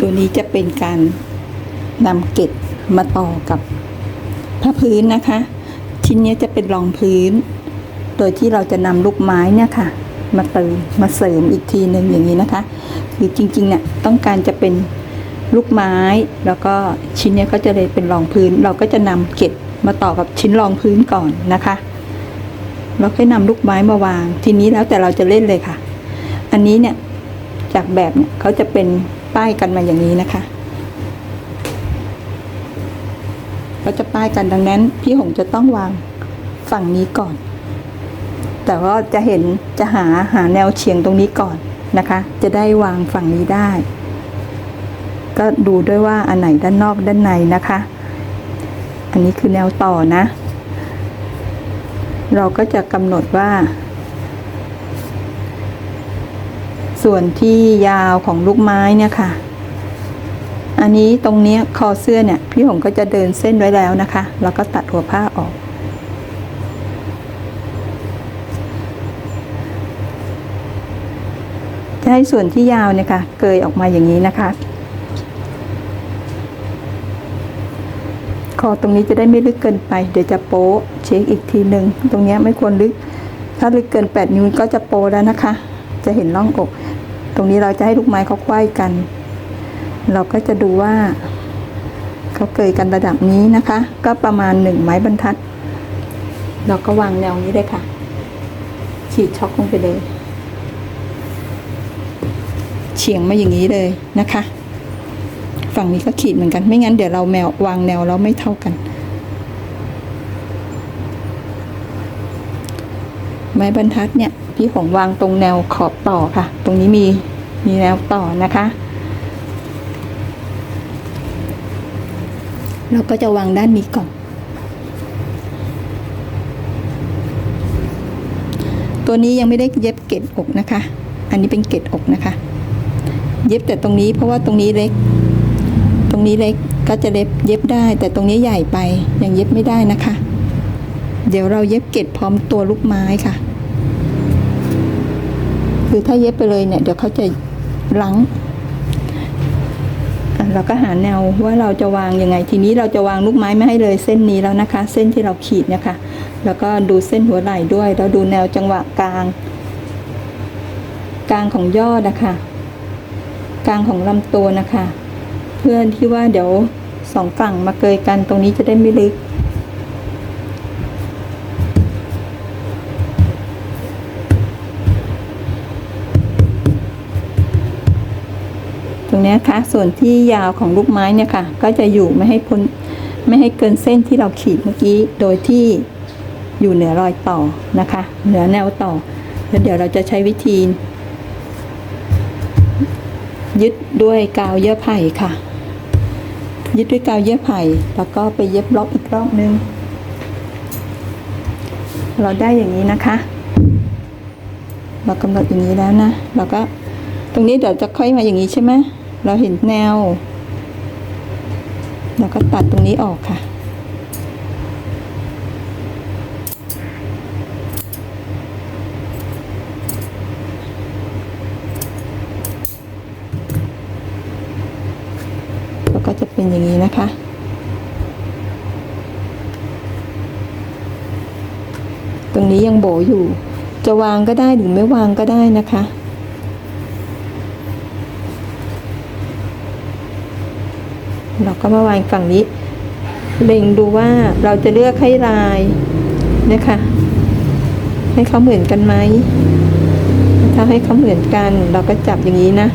ตัวนี้จะเป็นการนำเกล็ดมาต่อกับผ้าพื้นนะคะ ชิ้นนี้จะเป็นรองพื้น โดยที่เราจะนำลูกไม้เนี่ยค่ะ มาเติมมาเสริมอีกทีหนึ่งอย่างนี้นะคะ คือจริงๆเนี่ยต้องการจะเป็นลูกไม้ แล้วก็ชิ้นนี้ก็จะเลยเป็นรองพื้น เราก็จะนำเกล็ดมาต่อกับชิ้นรองพื้นก่อนนะคะ เราค่อยนำลูกไม้มาวาง ทีนี้แล้วแต่เราจะเล่นเลยค่ะ อันนี้เนี่ยจากแบบเนี่ยเขาจะเป็น ป้ายกันมาอย่างนี้นะคะเขาจะป้ายกันดังนั้น พี่หงจะต้องวางฝั่งนี้ก่อน แต่ว่าจะเห็นจะหาหาแนวเฉียงตรงนี้ก่อนนะคะ จะได้วางฝั่งนี้ได้ ก็ดูด้วยว่าอันไหนด้านนอกด้านในนะคะ อันนี้คือแนวต่อนะ เราก็จะกำหนดว่า ส่วนที่ยาวของลูกไม้เนี่ยค่ะ อันนี้ตรงนี้คอเสื้อเนี่ย พี่หงก็จะเดินเส้นไว้แล้วนะคะ แล้วก็ตัดหัวผ้าออก จะให้ส่วนที่ยาวเนี่ยค่ะ เกยออกมาอย่างนี้นะคะ คอตรงนี้จะได้ไม่ลึกเกินไป เดี๋ยวจะโป๊เช็คอีกทีหนึ่ง ตรงเนี้ยไม่ควรลึก ถ้าลึกเกิน 8 นิ้วก็จะโปแล้วนะคะจะเห็นร่องอก ตรงนี้เราจะให้ลูกไม้เขาคว้ายกัน เราก็จะดูว่าเขาเกยกันระดับนี้นะคะ ก็ประมาณหนึ่งไม้บรรทัด เราก็วางแนวนี้เลยค่ะ ฉีดช็อกลงไปเลย เฉียงมาอย่างนี้เลยนะคะ ฝั่งนี้ก็ขีดเหมือนกัน ไม่งั้นเดี๋ยวเราแมววางแนวแล้วไม่เท่ากัน ไม้บรรทัดเนี่ยพี่ของวางตรงแนวขอบต่อค่ะ ตรงนี้มีมีแนวต่อนะคะ เราก็จะวางด้านนี้ก่อนตัวนี้ยังไม่ได้เย็บเกล็ดอกนะคะ อันนี้เป็นเกล็ดอกนะคะ เย็บแต่ตรงนี้เพราะว่าตรงนี้เล็ก ตรงนี้เล็กก็จะเล็บเย็บได้ แต่ตรงนี้ใหญ่ไปยังเย็บไม่ได้นะคะ เดี๋ยวเราเย็บเกล็ดพร้อมตัวลูกไม้ค่ะ คือถ้าเย็บไปเลยเนี่ย เดี๋ยวเขาจะลังเราก็หาแนวว่าเราจะวางยังไง ทีนี้เราจะวางลูกไม้ไม่ให้เลยเส้นนี้แล้วนะคะ เส้นที่เราขีดเนะคะแล้วก็ดูเส้นหัวไหล่ด้วยแล้วดูแนวจังหวะกลาง กลางของยอดนะคะ กลางของลำตัวนะคะ เพื่อนที่ว่าเดี๋ยวสองฝั่งมาเกยกันตรงนี้จะได้ไม่ลึก นี้ยค่ะส่วนที่ยาวของลูกไม้เนี่ยค่ะ ก็จะอยู่ไม่ให้พ้นไม่ให้เกินเส้นที่เราขีดเมื่อกี้ โดยที่อยู่เหนือรอยต่อนะคะ เหนือแนวต่อ แล้วเดี๋ยวเราจะใช้วิธี ยึดด้วยกาวเยื่อไผ่ค่ะ ยึดด้วยกาวเยื่อไผ่ แล้วก็ไปเย็บล็อกอีกรอบนึง เราได้อย่างนี้นะคะ เรากำหนดอย่างนี้แล้วนะ เราก็ตรงนี้เดี๋ยวจะค่อยมาอย่างนี้ใช่ไหม เราเห็นแนว เราก็ตัดตรงนี้ออกค่ะ แล้วก็จะเป็นอย่างนี้นะคะตรงนี้ยังโบอยู่ จะวางก็ได้หรือไม่วางก็ได้นะคะ เราก็มาวางฝั่งนี้ เล็งดูว่าเราจะเลือกให้ลายนะคะ ให้เขาเหมือนกันไหมถ้าให้เขาเหมือนกัน เราก็จับอย่างนี้นะ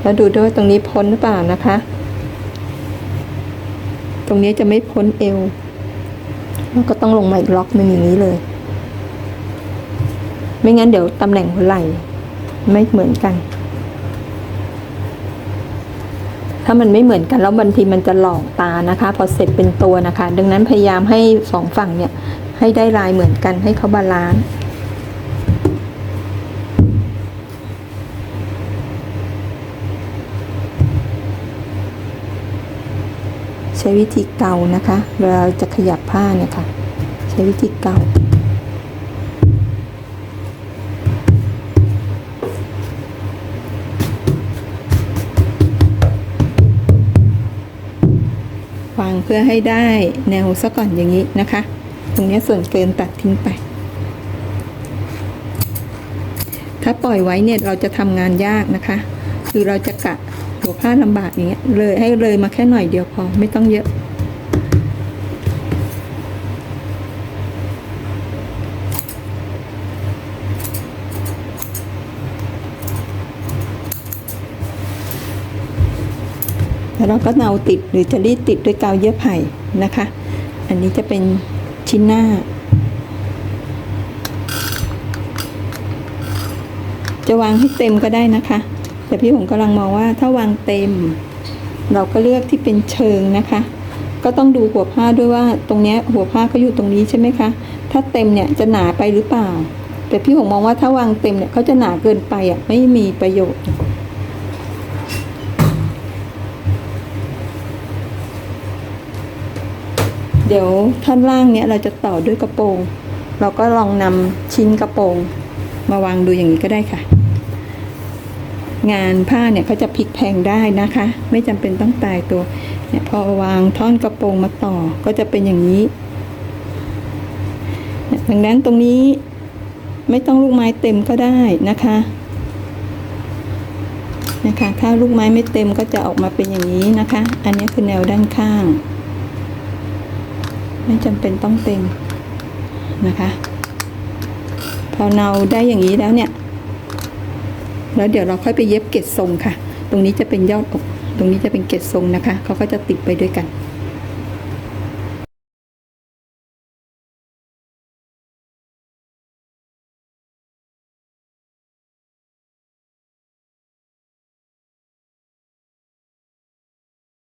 แล้วดูด้วยตรงนี้พ้นหรือเปล่านะคะ ตรงนี้จะไม่พ้นเอวเราก็ต้องลงมาอีกล็อกหนึ่งอย่างนี้เลย ไม่งั้นเดี๋ยวตำแหน่งหัวไหล่ไม่เหมือนกัน ถ้ามันไม่เหมือนกันแล้วบางทีมันจะหลอกตานะคะพอเสร็จเป็นตัวนะคะ ดังนั้นพยายามให้สองฝั่งเนี่ยให้ได้ลายเหมือนกันให้เขาบาลานซ์ใช้วิธีเกานะคะเวลาเราจะขยับผ้าเนี่ยค่ะ ใช้วิธีเกา เพื่อให้ได้แนวซะก่อนอย่างนี้นะคะ ตรงนี้ส่วนเกินตัดทิ้งไป ถ้าปล่อยไว้เนี่ยเราจะทำงานยากนะคะ คือเราจะกะหัวผ้าลำบากอย่างเงี้ยเลยให้เลยมาแค่หน่อยเดียวพอไม่ต้องเยอะ แล้วเราก็เนาติดหรือจะรีดติดด้วยกาวเยื่อไผ่นะคะ อันนี้จะเป็นชิ้นหน้า จะวางให้เต็มก็ได้นะคะ แต่พี่ผมกำลังมองว่าถ้าวางเต็ม เราก็เลือกที่เป็นเชิงนะคะ ก็ต้องดูหัวผ้าด้วยว่าตรงเนี้ยหัวผ้าก็อยู่ตรงนี้ใช่ไหมคะ ถ้าเต็มเนี่ยจะหนาไปหรือเปล่า แต่พี่ผมมองว่าถ้าวางเต็มเนี่ยเขาจะหนาเกินไปอะไม่มีประโยชน์ เดี๋ยวท่อนล่างเนี้ยเราจะต่อด้วยกระโปรง เราก็ลองนำชิ้นกระโปรง มาวางดูอย่างนี้ก็ได้ค่ะ งานผ้าเนี่ยเขาจะพลิกแพงได้นะคะ ไม่จำเป็นต้องตายตัวเนี่ยพอวางท่อนกระโปรงมาต่อก็จะเป็นอย่างนี้ดังนั้นตรงนี้ไม่ต้องลูกไม้เต็มก็ได้นะคะนะคะ ถ้าลูกไม้ไม่เต็มก็จะออกมาเป็นอย่างนี้นะคะ อันนี้คือแนวด้านข้าง ไม่จำเป็นต้องเต็มนะคะ พอเนาได้อย่างนี้แล้วเนี่ย แล้วเดี๋ยวเราค่อยไปเย็บเกล็ดทรงค่ะ ตรงนี้จะเป็นยอดอก ตรงนี้จะเป็นเกล็ดทรงนะคะ เขาก็จะติดไปด้วยกัน